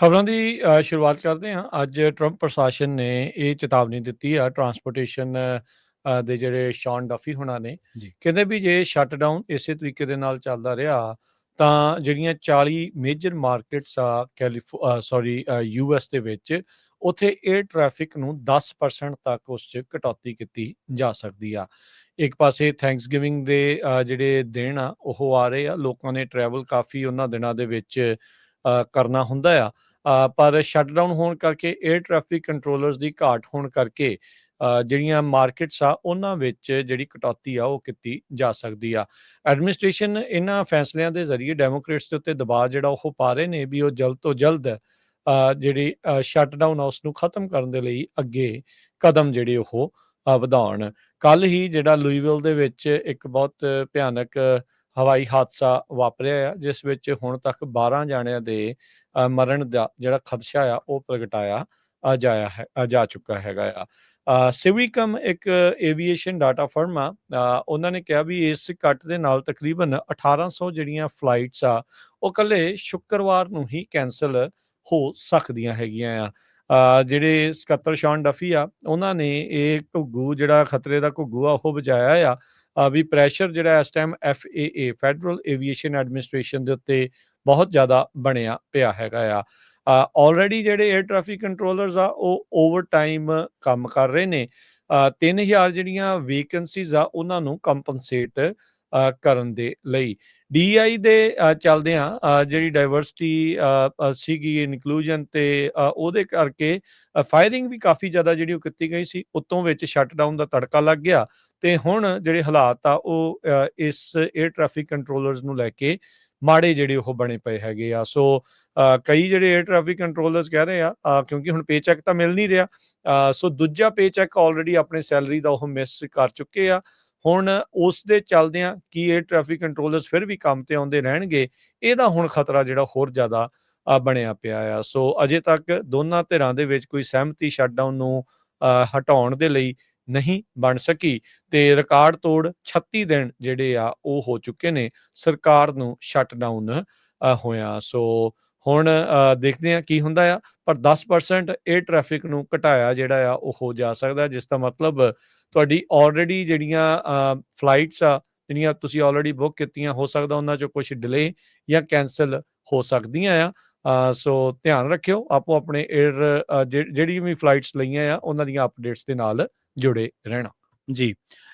ਖਬਰਾਂ ਦੀ ਅ, ਸ਼ੁਰੂਆਤ ਕਰਦੇ ਹਾਂ। ਅੱਜ ਟਰੰਪ ਪ੍ਰਸ਼ਾਸਨ ਨੇ ਇਹ ਚੇਤਾਵਨੀ ਦਿੱਤੀ ਆ ਟਰਾਂਸਪੋਰਟੇਸ਼ਨ ਅ, ਦੇ ਜਿਹੜੇ ਸ਼ੌਨ ਡਫੀ ਹੁਣਾਂ ਨੇ। ਜੀ। ਕਹਿੰਦੇ ਵੀ ਜੇ ਸ਼ਟਡਾਊਨ ਇਸੇ ਤਰੀਕੇ ਦੇ ਨਾਲ ਚੱਲਦਾ ਰਿਹਾ ਤਾਂ ਜਿਹੜੀਆਂ 40 ਮੇਜਰ ਮਾਰਕੀਟਸ ਆ ਕੈਲੀਫੋ ਸੌਰੀ ਯੂਐਸ ਦੇ ਵਿੱਚ ਉਥੇ 에ਅਰ ਟ੍ਰੈਫਿਕ ਨੂੰ 10% ਤੱਕ ਉਸ 'ਚ ਕਟੌਤੀ ਕੀਤੀ ਜਾ ਸਕਦੀ ਆ। ਇੱਕ ਪਾਸੇ ਥੈਂਕਸਗਿਵਿੰਗ ਦੇ ਅ, ਜਿਹੜੇ ਦਿਨ ਆ ਉਹ ਆ ਰਹੇ ਆ। ਲੋਕਾਂ ਨੇ ਟਰੈਵਲ ਕਾਫੀ ਉਹਨਾਂ ਦਿਨਾਂ ਦੇ ਵਿੱਚ ਅ, ਕਰਨਾ ਹੁੰਦਾ ਆ। ਪਰ ਸ਼ਟਡਾਊਨ ਹੋਣ ਕਰਕੇ 에ਅਰ ਟ੍ਰੈਫਿਕ ਕੰਟਰੋਲਰਸ ਦੀ ਘਾਟ ਹੋਣ ਕਰਕੇ ਜਿਹੜੀਆਂ ਮਾਰਕੀਟਸ ਆ, ਉਹਨਾਂ ਵਿੱਚ ਜਿਹੜੀ ਕਟੌਤੀ ਆ, ਉਹ ਕੀਤੀ ਜਾ ਸਕਦੀ ਆ। ਐਡਮਿਨਿਸਟ੍ਰੇਸ਼ਨ ਇਹਨਾਂ ਫੈਸਲਿਆਂ ਦੇ ਜ਼ਰੀਏ ਡੈਮੋਕ੍ਰੇਟਸ ਦੇ ਉੱਤੇ ਦਬਾਅ ਜਿਹੜਾ ਉਹ ਪਾ ਰਹੇ ਨੇ ਵੀ ਉਹ ਜਲਦ ਤੋਂ ਜਲਦ ਜਿਹੜੀ ਸ਼ਟਡਾਊਨ ਆ ਉਸ ਨੂੰ ਖਤਮ ਕਰਨ ਦੇ ਲਈ ਅੱਗੇ ਕਦਮ ਜਿਹੜੇ ਉਹ ਵਧਾਉਣ। ਕੱਲ ਹੀ ਜਿਹੜਾ ਲੂਈਵਿਲ ਦੇ ਵਿੱਚ ਇੱਕ ਬਹੁਤ ਭਿਆਨਕ ਹਵਾਈ ਹਾਦਸਾ ਵਾਪਰਿਆ ਆ, ਜਿਸ ਵਿੱਚ ਹੁਣ ਤੱਕ 12 ਜਾਣਿਆਂ ਦੇ ਮਰਨ ਦਾ ਜਿਹੜਾ ਖਦਸ਼ਾ ਆ, ਉਹ ਪ੍ਰਗਟਾਇਆ ਜਾਇਆ ਹੈ ਜਾ ਚੁੱਕਾ ਹੈਗਾ ਆ। ਸਿਵੀਕਮ ਇੱਕ ਏਵੀਏਸ਼ਨ ਡਾਟਾ ਫਰਮ ਆ ਉਹਨਾਂ ਨੇ ਕਿਹਾ ਵੀ ਇਸ ਕੱਟ ਦੇ ਨਾਲ ਤਕਰੀਬਨ 1800 ਜਿਹੜੀਆਂ ਫਲਾਈਟਸ ਆ, ਉਹ ਕੱਲੇ ਸ਼ੁੱਕਰਵਾਰ ਨੂੰ ਹੀ ਕੈਨਸਲ ਹੋ ਸਕਦੀਆਂ ਹੈਗੀਆਂ ਆ। ਜਿਹੜੇ ਸਕੱਤਰ ਸ਼ਾਨ ਡਫੀ ਆ, ਉਹਨਾਂ ਨੇ ਇਹ ਘੁੱਗੂ, ਜਿਹੜਾ ਖਤਰੇ ਦਾ ਘੁੱਗੂ ਆ, ਉਹ ਬਚਾਇਆ ਆ। ਵੀ ਪ੍ਰੈਸ਼ਰ ਜਿਹੜਾ ਇਸ time FAA federal aviation administration ਦੇ ਉੱਤੇ ਬਹੁਤ ਜ਼ਿਆਦਾ ਬਣਿਆ ਪਿਆ ਹੈਗਾ ਆ। ਆਲਰੇਡੀ ਜਿਹੜੇ 에ਅਰ ਟ੍ਰੈਫਿਕ ਕੰਟਰੋਲਰਸ ਆ ਉਹ ਓਵਰ ਟਾਈਮ ਕੰਮ ਕਰ ਰਹੇ ਨੇ। ਅ, 3000 ਜਿਹੜੀਆਂ ਵੇਕੈਂਸੀਜ਼ ਆ ਉਹਨਾਂ ਨੂੰ ਕੰਪਨਸੇਟ ਕਰਨ ਦੇ ਲਈ। ਡੀਆਈ ਦੇ ਅ, ਚੱਲਦਿਆਂ ਜਿਹੜੀ ਡਾਈਵਰਸਿਟੀ ਸੀਗੀ ਇਨਕਲੂਜਨ ਤੇ ਉਹਦੇ ਕਰਕੇ ਫਾਇਰਿੰਗ ਵੀ ਕਾਫੀ ਜ਼ਿਆਦਾ ਜਿਹੜੀ ਉਹ ਕੀਤੀ ਗਈ ਸੀ ਉਤੋਂ ਵਿੱਚ ਸ਼ਟਡਾਊਨ ਦਾ ਤੜਕਾ ਲੱਗ ਗਿਆ ਤੇ ਹੁਣ ਜਿਹੜੇ ਹਾਲਾਤ ਆ ਉਹ ਇਸ 에ਅਰ ਟ੍ਰੈਫਿਕ ਕੰਟਰੋਲਰਸ ਨੂੰ ਲੈ ਕੇ ਮਾੜੇ ਜਿਹੜੇ ਉਹ ਬਣੇ ਪਏ ਹੈਗੇ ਆ। ਸੋ ਕਈ ਜਿਹੜੇ 에ਅਰ ਟ੍ਰੈਫਿਕ ਕੰਟਰੋਲਰਸ ਕਹਿ ਰਹੇ ਆ ਕਿਉਂਕਿ ਹੁਣ ਪੇਚੈਕ ਤਾਂ ਮਿਲ ਨਹੀਂ ਰਿਹਾ ਸੋ ਦੂਜਾ ਪੇਚੈਕ ਆਲਰੇਡੀ ਆਪਣੇ ਸੈਲਰੀ ਦਾ ਉਹ ਮਿਸ ਕਰ ਚੁੱਕੇ ਆ। ਹੁਣ ਉਸ ਦੇ ਚੱਲਦਿਆਂ ਕੀ ਇਹ ਟ੍ਰੈਫਿਕ ਕੰਟਰੋਲਰਸ ਫਿਰ ਵੀ ਕੰਮ ਤੇ ਆਉਂਦੇ ਰਹਿਣਗੇ ਇਹਦਾ ਹੁਣ ਖਤਰਾ ਜਿਹੜਾ ਹੋਰ ਜ਼ਿਆਦਾ ਬਣਿਆ ਪਿਆ ਆ। ਸੋ ਅਜੇ ਤੱਕ ਦੋਨਾਂ ਧਿਰਾਂ ਦੇ ਵਿੱਚ ਕੋਈ ਸਹਿਮਤੀ ਸ਼ਟਡਾਊਨ ਨੂੰ ਹਟਾਉਣ ਦੇ ਲਈ ਨਹੀਂ ਬਣ ਸਕੀ ਤੇ ਰਿਕਾਰਡ ਤੋੜ 36 ਦਿਨ ਜਿਹੜੇ ਆ ਉਹ ਹੋ ਚੁੱਕੇ ਨੇ ਸਰਕਾਰ ਨੂੰ ਸ਼ਟਡਾਊਨ ਹੋਇਆ। ਸੋ ਹੁਣ ਅ, ਦੇਖਦੇ ਆ ਕੀ ਹੁੰਦਾ ਆ ਪਰ 10% ਇਹ ਟ੍ਰੈਫਿਕ ਨੂੰ ਘਟਾਇਆ ਜਿਹੜਾ ਆ ਉਹ ਹੋ ਜਾ ਸਕਦਾ ਜਿਸ ਦਾ ਮਤਲਬ ਤੁਹਾਡੀ ਆਲਰੇਡੀ ਜਿਹੜੀਆਂ ਫਲਾਈਟਸ ਆ, ਜਿਹੜੀਆਂ ਤੁਸੀਂ ਆਲਰੇਡੀ ਬੁੱਕ ਕੀਤੀਆਂ, ਹੋ ਸਕਦਾ ਉਹਨਾਂ ਚੋਂ ਕੁਝ ਡਿਲੇ ਜਾਂ ਕੈਨਸਲ ਹੋ ਸਕਦੀਆਂ ਆ। ਸੋ ਧਿਆਨ ਰੱਖਿਓ, ਆਪੋ ਆਪਣੇ 에ਅਰ ਜਿਹੜੀ ਵੀ ਫਲਾਈਟਸ ਲਈਆਂ ਆ, ਉਹਨਾਂ ਦੀਆਂ ਅਪਡੇਟਸ ਦੇ ਨਾਲ ਜੁੜੇ ਰਹਿਣਾ। ਜੀ।